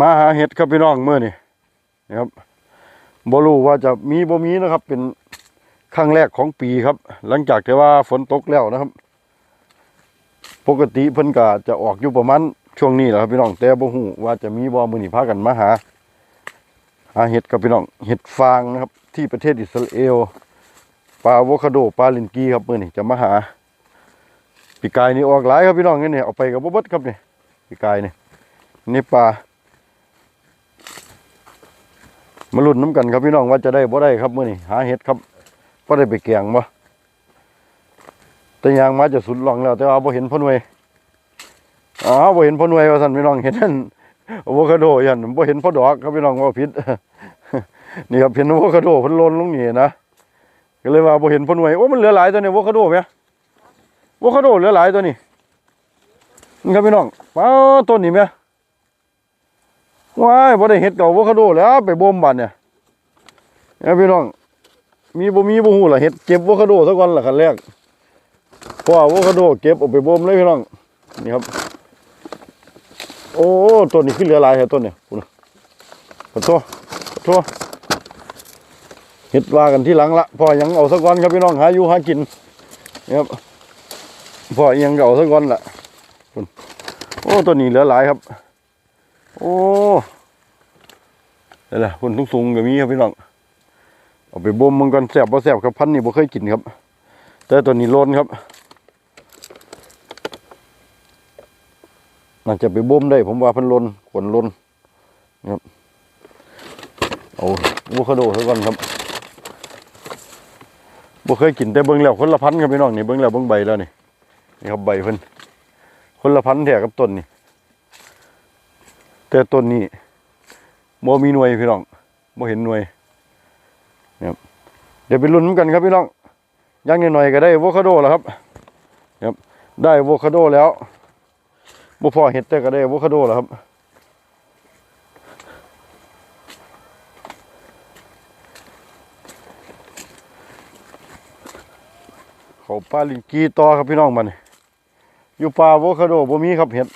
มาหาเห็ดครับพี่น้องเมื่อนี่นะครับบรูว่าจะมีบ่มีนะครับ เป็นครั้งแรกของปีครับ หลังจากที่ว่าฝนตกแล้วนะครับ ปกติเพิ่นก็จะออกอยู่ประมาณช่วงนี้แหละครับพี่น้องแต่บ่ฮู้ว่าจะมีบ่มื้อนี้พากันมาหาหาเห็ดกับพี่น้องเห็ดฟางนะครับ ที่ประเทศอิสราเอลปลาอะโวคาโดปลาลินกีครับมื้อนี้จะมาหาปีกายนี่ออกหลายครับพี่น้องนี่เอาไปกับบ่เบิดครับนี่ปีกายนี่นี่ปลา มาลุ้นน้ำกันครับพี่น้องว่าจะได้บ่ได้ครับมื้อนี้หาเห็ดครับบ่ได้ไปแกงบ่แต่ยางมาจะสุดหลองแล้ว แต่ว่าบ่เห็นพ่อหน่วยอ๋อบ่เห็นพ่อหน่วยว่าซั่นพี่น้องเห็นนั่นอโวคาโดยันบ่เห็นพ่อดอกครับพี่น้องว่าผิดนี่ครับเห็นอโวคาโดพ่นลนลงนี่นะก็เลยว่าบ่เห็นพ่อหน่วยโอ้มันเหลือหลายตัวนี่อโวคาโดแหมอโวคาโดเหลือหลายตัวนี่นี่ครับพี่น้องว้าต้นนี่แหม ว้ายบ่ได้เฮ็ดเกับอะโวคาโดแล้วไปบ่มบัดเนี่ยเอาพี่น้อง มีบ่มีบ่ฮู้ล่ะเฮ็ดเก็บอะโวคาโดซะก่อนล่ะคันแรกเพราะว่าอะโวคาโดเก็บเอาไปบ่มเลยพี่น้อง นี่ครับ โอ้ต้นนี้ขึ้นเหลือหลายแท้ต้นเนี่ยพุ่นน่ะขอโทษขอโทษเฮ็ดว่ากันที่หลังละพ่อยังเอาซะก่อนครับพี่น้องหาอยู่หากินนี่ครับพ่อเอียงก็เอาซะก่อนล่ะโอ้ต้นนี้เหลือหลายครับ โอ้นี่แหละพุ่นทุกสูงๆก็มีครับพี่น้องเอาไปบ่มมันก่อนแซ่บบ่แซ่บครับพันนี่บ่เคยกินครับ แต่ตัวนี้โลนครับน่าจะไปบ่มได้ ผมว่าพันโลนขวนโลนนะครับเอาอะโวคโดซะก่อนครับบ่เคยกินแต่เบิ่งแล้วคนละพันครับพี่น้องนี่เบิ่งแล้วเบิ่งใบแล้วนี่นี่ครับใบเพิ่นคนละพันแท้กับต้นนี่ แต่ต้นนี้บ่มีหน่วยพี่น้องบ่เห็นหน่วยนะครับเดี๋ยวไปลุ้นนกันครับพี่น้องอยังหน่อยๆก็ได้อะโวคาโดแล้วครับครับ ได้อะโวคาโดแล้วบ่พอเห็ดแต่ก็ได้อะโวคาโดแล้วครับเขาปลาลิงกีต่อครับพี่น้องมันอยู่ป่าอะโวคาโดบ่มีครับเห็ด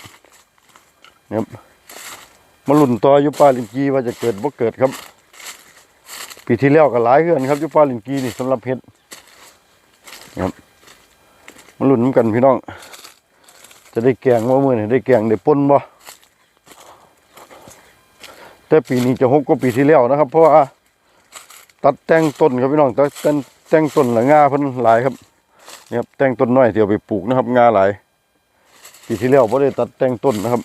นะครับ มาลุ่นต่ออยู่ปลาลินกีว่าจะเกิดบ่เกิดครับปีที่แล้วก็หลายเฮือนครับอยู่ปลาลินกีนี่สำหรับเห็ดครับมาลุ่นนำกันพี่น้อง จะได้แกงว่ามือนี้ได้แกงได้ป่นบ่แต่ปีนี้จะหกกว่าปีที่แล้วนะครับ เพราะว่าตัดแต่งต้นครับพี่น้องตัดแต่งแต่งต้นละงาเพิ่นหลายครับนี่ครับแต่งต้นน้อยที่เอาไปปลูกนะครับงาหลายปีที่แล้วบ่ได้ตัดแต่งต้นนะครับ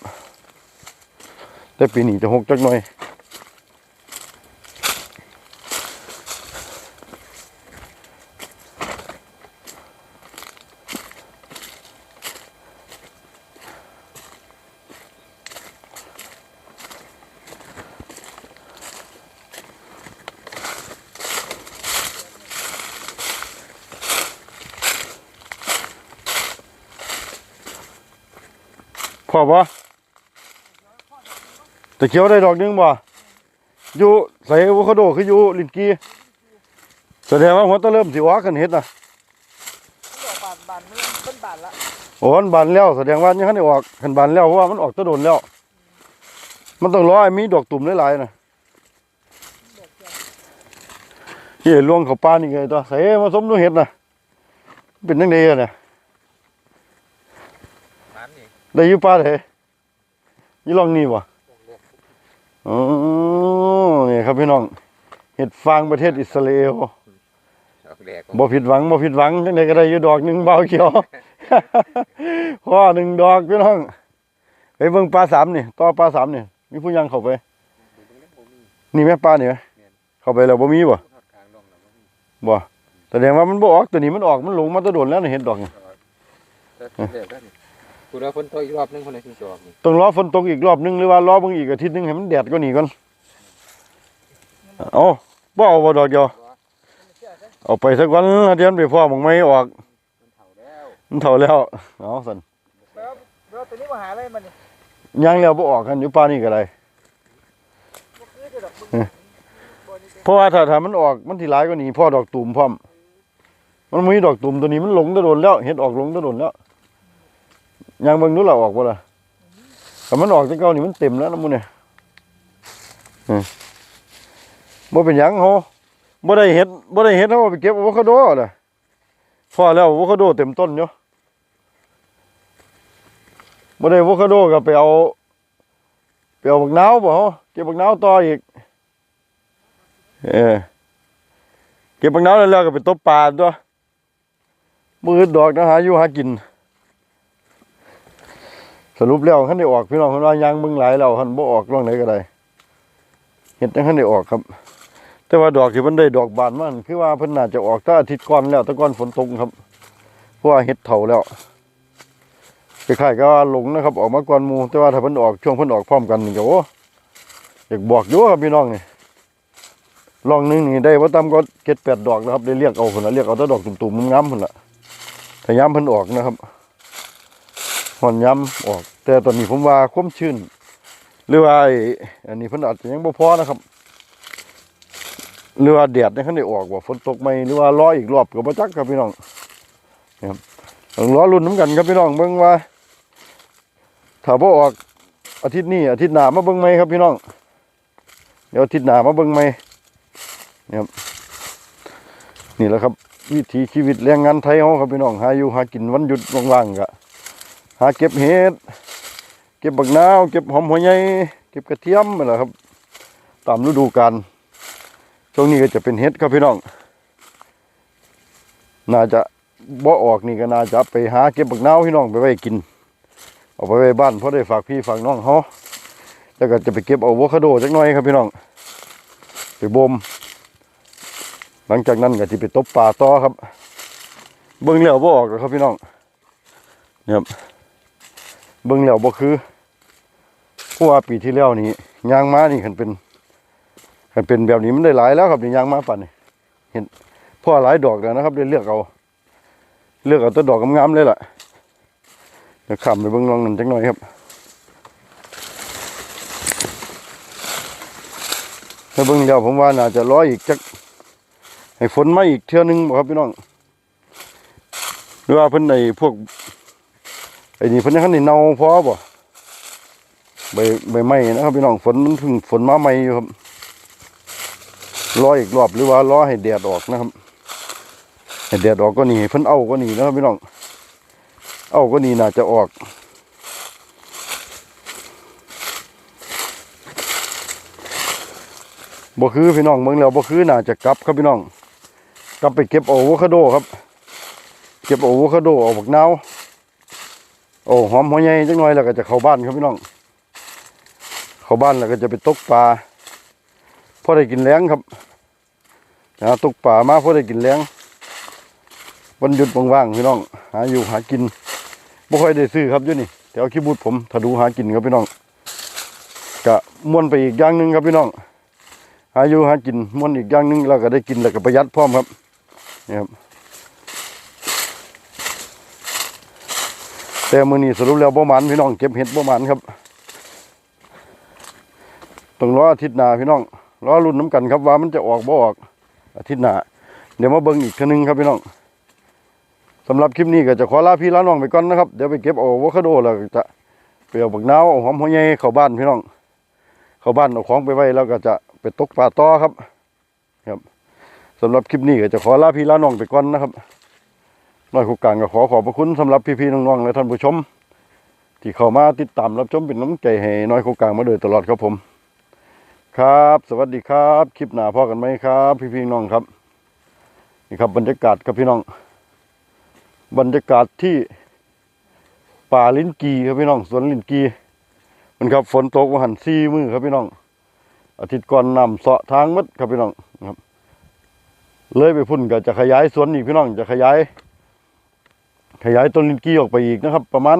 แต่ปีนี้จะหกจักหน่อยพอ ปะแต่เขียวได้ดอกหนึงบ่อยู่ใส่อะโวคาโดคืออยู่ลินกีแสดงว่าหัวตะเริ่มสิว่ากันเฮ็ดน่ะบานบานมันเป็นบานละโอ้มันบานแล้วแสดงว่ายังคันได้ออกคันบานแล้วเพราะว่ามันออกแตะโดนแล้ว มันต้องรอให้มีดอกตุ่มหลายๆน่ะเฮ้ยลวงเขาป้านี่ไงตัวใส่มาสมดูเฮ็ดน่ะ เป็นจังได๋อะเนี่ยบานนี่ได้อยู่ป้าเด้ยี่ลองนี่บ่ อ๋อนี่ครับพี่น้องเห็ดฟางประเทศอิสราเอลดอกแรกบ่ผิดหวังบ่ผิดหวังจังไดก็ได้อยู่ดอกหนึงเบาเขียวข้อหนึ่งดอกพี่น้องไปเบิ่งปลาสามนี่ต่อปลาสามนี่มีผู้ยังเข้าไป นี่แม่ปลานี่ไหมเข้าไปแล้วบ่มีบ่ทอดกลางลงแล้วบ่แสดงว่ามันบ่ออกตัวนี้มันออกมันหลงมาแตะโดนแล้วนี่เห็ดดอกนี่ คุณเอาฝนตกอีกรอบนึงคนไหนถึงจะออกนี่ต้องรอฝนตกอีกรอบหนึงหรือว่ารอเบิ่งอีกอาทิตย์หนึงให้มันแดดกว่านี้ก่อนเอาบ่เอาบ่ดอกเดียวเอาไปสักวันเดือนไปพ่อหมองไม่ออกมันเฒ่าแล้วมันเท่าแล้วเอาสั่นแล้วแล้วตัวนี้มาหาอะไรมันนี่ยังแล้วบ่ออกกันอยู่ป่านนี้ก็ได้บ่คือจะดอกมึงบ่นี่เพราะว่าถ้าถ้ามันออกมันสิหลายกว่านี้พ่อดอกตูมพร้อมมันมีดอกตูมตัวนี้มันหลงแตะโดนแล้วเห็ดออกหลงแตะโดนแล้ว ยังเบิ่งดูล่ะออกบ่ล่ะถ้ามันออกแต่เก่านี่มันเต็มแล้วนะมื้อนี่ยบ่เป็นหยังเฮาบ่ได้เฮ็ดบ่ได้เฮ็ดเฮาเอาไปเก็บอะโวคาโดน่ะพอแล้วอะโวคาโดเต็มต้นอยู่บ่ได้อะโวคาโดก็ไปเอาไปเอาบักนาวบ่เฮาเก็บบักนาวต่ออีก เออเก็บบักนาวแล้วแล้วก็ไปตบปลาตัวมือดอกนะหาอยู่หากิน รุปแล้วคันได้ออกพี่น้องเพิ่นว่ายางมึงหลายแล้วคันบ่ออกร่องไหนก็ได้เฮ็ดจังคันได้ออกครับ แต่ว่าดอกที่มันได้ดอกบานมันคือว่าเพิ่นน่าจะออกตั้งอาทิตย์ก่อนแล้วต่ก่อนฝนตกครับเพราะว่าเฮ็ดเฒ่าแล้วคล้ายๆก็ว่าหลงนะครับ ออกมาก่อนมูแต่ว่าถ้าเพิ่นออกช่วงเพิ่นออกพร้อมกันนี่ก็โอ้อยากบอกอยู่ครับพี่น้องนี่ลองหนึงนี่ได้บ่ต่ำก็7-8ดดอกนะครับ ได้เรียกเอาพุ่นละเรียกเอาแต่ดอกตุ่มๆงามๆพุ่นละถ้ายามเพิ่นออกนะครับ หอนย้ำออก แต่ตอนนี้ผมว่าความชื้นหรือว่าไออันนี้เพิ่นอาจจะยังบ่พอนะครับหรือว่าแดดในขั้นได้ออกว่าฝนตกไหมหรือว่ารออีกรอบก็บ่จักครับพี่น้องนะครับต้อรอลุ้นน้ำกันครับพี่น้องเบิ่งว่าถ้าบ่ออกอาทิตย์นี้อาทิตย์หน้ามาเบิ่งไหมครับพี่น้องเดี๋ยวอาทิตย์หน้ามาเบิ่งไหมนะครับนี่แหละครับ วิถีชีวิตแรงงานไทยเฮาครับพี่น้องหาอยู่หากินวันหยุดว่างๆก็ หาเก็บเห็ดเก็บบักนาวเก็บหอมหัวใหญ่เก็บกระเทียมนั่แหละครับ ตามฤดูกาลช่วงนี้ก็จะเป็นเห็ดครับพี่น้อง น่าจะบ่ออกนี่ก็น่าจะไปหาเก็บบักนาวพี่น้องไปไว้กิน เอาไปไว้บ้านเพราะได้ฝากพี่ฝากน้องเขาแล้วก็จะไปเก็บเอาอะโวคาโดจักหน่อยครับพี่น้อง ไปบ่มหลังจากนั้นก็จะไปตบปลาต่อครับ เบิ่งแล้วบ่ออกหรอกครับพี่น้องครับ เบิ่งแล้วบ่คือเพราะว่าปีที่แล้วนี่ยางม้านี่คันเป็นคันเป็นแบบนี้มันได้หลายแล้วครับนี่ยางม้าปั่นนี่เห็นพ่อหลายดอกแล้วนะครับได้เลือกเอา เลือกเอาตัวดอกงามๆเลยล่ะเดี๋ยวขับไปเบิ่งลองนั่นจังหน่อยครับถ้าเบิ่งแล้วผมว่าน่าจะร้อยอีกจักให้ฝนมาอีกเทื่อนึงบ่ครับพี่น้องหรือว่าเพิ่นในพวก อ้นี่เพิ่นยังคันนี่เน่าพอบ่ใบใบไม้นะครับพี่น้องฝนมันเพิ่งฝนมาใหม่อยู่ครับรออีกรอบหรือว่ารอให้แดดออกนะครับให้แดดออกก็นี่เพิ่นเอาก็นี่นะครับพี่น้องเอาก็นี่น่าจะออกบ่คือพี่น้องเมืองแล้วบ่คือน่าจะกลับครับพี่น้อง กลับไปเก็บเอโวคาโดครับ เก็บเอโวคาโดเอาบักนาว โอ้หอมหัวใหญ่จังหน่อยแล้วก็จะเข้าบ้านครับพี่น้อง เข้าบ้านแล้วก็จะไปตกปลาพอได้กินแล้งครับนะตกปลามาพอได้กินแล้งวันหยุดว่างๆพี่น้อง หาอยู่หากินบ่ค่อยได้ซื้อครับยู่นี่แถวขี้บุตรผมถ้าดูหากินครับพี่น้องกะม่วนไปอีกอย่างหนึ่งครับพี่น้อง หาอยู่หากินม่วนอีกอย่างหนึ่งแล้วก็ได้กินแล้วก็ประหยัดพร้อมครับนี่ครับ แต่มือนี้สรุปแล้วบ่มันพี่น้องเก็บเห็ดบ่มันครับต้องรออาทิตย์หน้าพี่น้องรอรุ่นน้ำกันครับว่ามันจะออกบ่ออกอาทิตย์หน้าเดี๋ยวมาเบิ่งอีกทีนึงครับพี่น้องสำหรับคลิปนี้ก็จะขอลาพี่ลาน้องไปก่อนนะครับเดี๋ยวไปเก็บเอาอะโวคาโดแล้วจะไปเอาบักนาวเอาหอมหัวใหญ่เข้าบ้านพี่น้อง เข้าบ้านเอาของไปไว้แล้วก็จะไปตกปลาต่อครับ ครับสำหรับคลิปนี้ก็จะขอลาพี่ลาน้องไปก่อนนะครับ น้อยคู่กลางก็ขอขอบพระคุณสำหรับพี่ๆน้องๆและท่านผู้ชม ที่เข้ามาติดตามรับชมเป็นน้ำใจให้น้อยคู่กลางมาโดยตลอดครับผม ครับ สวัสดีครับ คลิปหน้าพ่อกันไหมครับ พี่ๆน้องครับ นี่ครับบรรยากาศครับพี่น้อง บรรยากาศที่ป่าลิ้นกีครับพี่น้องสวนลิ้นกีมันครับฝนตกมาหันซีมือครับพี่น้อง อาทิตย์ก่อนนำเสาะทางมัดครับพี่น้องครับ เลยไปพุ่นก็จะขยายสวนอีกพี่น้องจะขยาย ขยายต้นลิ้นกี้ออกไปอีกนะครับ ประมาณ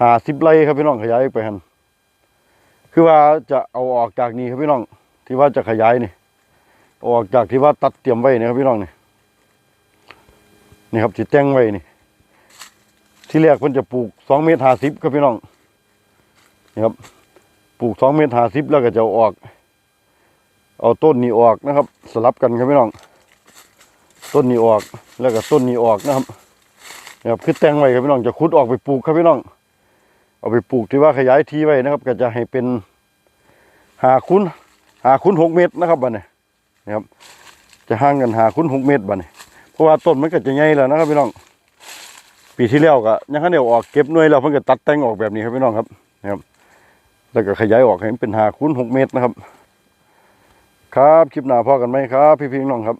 ห้าสิบไร่ครับพี่น้องขยายไปหันคือว่าจะเอาออกจากนี้ครับพี่น้อง ที่ว่าจะขยายนี่ออกจากที่ว่าตัดเตรียมไว้นี่ครับพี่น้องนี่นี่ครับที่แต่งไว้นี่ ที่แรกเพิ่นจะปลูกสองเมตรห้าสิบครับพี่น้องนี่ครับปลูกสองเมตรห้าสิบแล้วก็จะเอาออก เอาต้นนี้ออกนะครับ สลับกันครับพี่น้อง ต้นนี้ออกแล้วก็ต้นนี้ออกนะครับ ครับคือแต่งไว้ครับพี่น้องจะขุดออกไปปลูกครับพี่น้อง เอาไปปลูกที่ว่าขยายที่ไว้นะครับ ก็จะให้เป็นหาคูณหาคูณหกเมตรนะครับบัดนี้นะครับ จะห่างกันหาคูณหกเมตรบัดนี้เพราะว่าต้นมันก็จะใหญ่แล้วนะครับพี่น้อง ปีที่แล้วก็ยังคันเดียวออกเก็บหน่วยแล้วเพิ่นก็ตัดแต่งออกแบบนี้ครับพี่น้องครับนะครับ แล้วก็ขยายออกให้มันเป็นหาคูณหกเมตรนะครับ ครับคลิปหน้าพอกันไหมครับ พี่พี่น้องครับ